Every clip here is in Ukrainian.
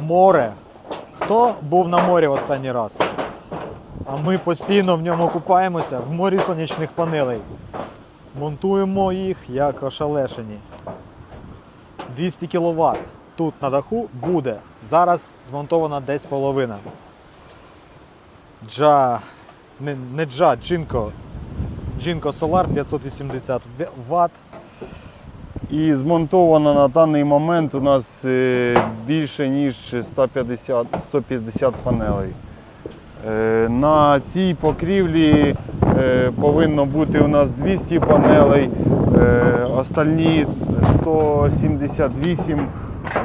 море. Хто був на морі останній раз? А ми постійно в ньому купаємося в морі сонячних панелей. Монтуємо їх як ошалешені. 200 кВт тут на даху буде. Зараз змонтована десь половина. Джа. Не, не Джа, Джинко. Джинко Solar 580 Вт. І змонтовано на даний момент у нас е, більше ніж 150, 150 панелей. Е, На цій покрівлі е, повинно бути у нас 200 панелей, остальні 178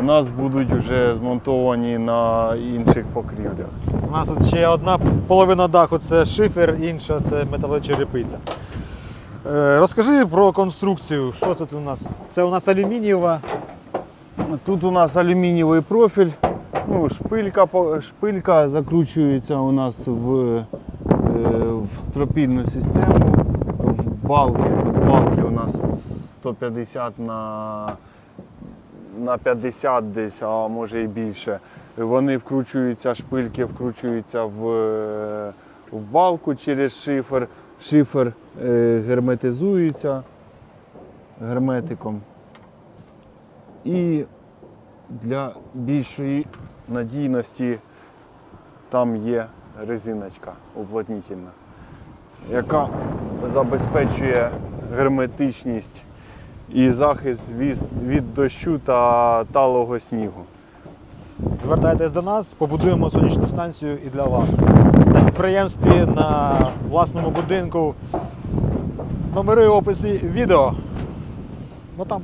у нас будуть вже змонтовані на інших покрівлях. У нас ще одна половина даху це шифер, інша це металочерепиця. Е, розкажи про конструкцію. Що тут у нас? Це у нас алюмінієва. Тут у нас алюмінієвий профіль, ну, шпилька, шпилька закручується у нас в, е, в стропільну систему, в балки. Тут балки у нас 150 на, на 50 десь, а може і більше. Вони вкручуються, шпильки вкручуються в, е, в балку через шифер. Шифер е, герметизується герметиком. І для більшої надійності там є резиночка уплотнительна, яка забезпечує герметичність і захист від, від дощу та талого снігу. Звертайтесь до нас, побудуємо сонячну станцію і для вас. На підприємстві, на власному будинку. Номери в описі відео. Ну там.